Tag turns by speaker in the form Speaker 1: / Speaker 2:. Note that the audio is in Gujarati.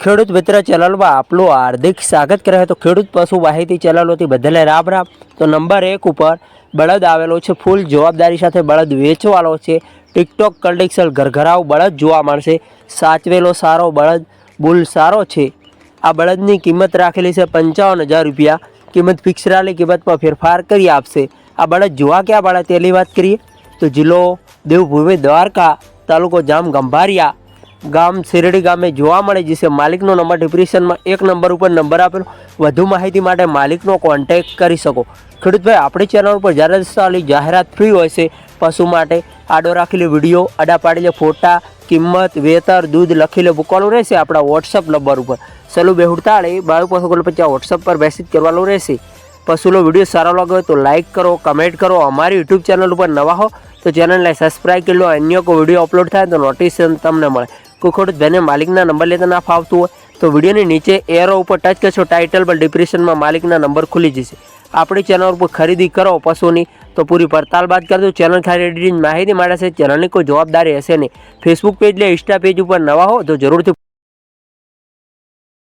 Speaker 1: ખેડૂત મિત્ર ચેનલમાં આપનું હાર્દિક સ્વાગત કરે તો ખેડૂત પશુ માહિતી ચેનલોથી બધાને રામ રામ. તો નંબર એક ઉપર બળદ આવેલો છે. ફૂલ જવાબદારી સાથે બળદ વેચવાનો છે. ટિકટોક કન્ડિક્સલ ઘરઘરાવ બળદ જોવા મળશે. સાચવેલો સારો બળદ, બુલ સારો છે. આ બળદની કિંમત રાખેલી છે પંચાવન હજાર રૂપિયા. કિંમત ફિક્સ રહેલી કિંમતમાં ફેરફાર કરી આપશે. આ બળદ જોવા ક્યાં બળદ તેની વાત કરીએ? તો જિલ્લો દેવભૂમિ દ્વારકા, તાલુકો જામ ગંભારિયા ગામ શેરડી ગામે જોવા મળે છે માલિકનો નંબર ડિપ્રેશનમાં એક નંબર ઉપર નંબર આપેલો. વધુ માહિતી માટે માલિકનો કોન્ટેક્ટ કરી શકો. ખેડૂતભાઈ, આપણી ચેનલ ઉપર જ્યારે સારી જાહેરાત ફ્રી હોય છે, પશુ માટે આડો રાખેલી વીડિયો આડા પાડેલી ફોટા, કિંમત, વેતર, દૂધ લખીને મૂકવાનું રહેશે આપણા વોટ્સઅપ નંબર ઉપર. સલુ બેહુડતાળે બાવીસ પશુ પચાસ વોટ્સઅપ પર મેસેજ કરવાનું રહેશે. પશુનો વીડિયો સારો લાગ્યો તો લાઇક કરો કમેન્ટ કરો. અમારી યુટ્યુબ ચેનલ ઉપર નવા હો તો ચેનલને સબસ્ક્રાઈબ કરી લો. અન્ય કોઈ વીડિયો અપલોડ થાય તો નોટિફિકેશન તમને મળે. કોઈ ખોટું ધને માલિકના નંબર લેતા ના ફાવતું હોય, તો વિડીયોની નીચે એરો ઉપર ટચ કરશો ટાઇટલ પર ડિપ્રેશનમાં માલિકના નંબર ખુલી જશે. આપણી ચેનલ ઉપર ખરીદી કરો પશુની, તો પૂરી પડતાલ બાદ કરજો ચેનલ ખરીદીની માહિતી માટે છે. ચેનલની કોઈ જવાબદારી હશે નહીં. ફેસબુક પેજ લે ઇન્સ્ટા પેજ ઉપર નવા હો, તો જરૂરથી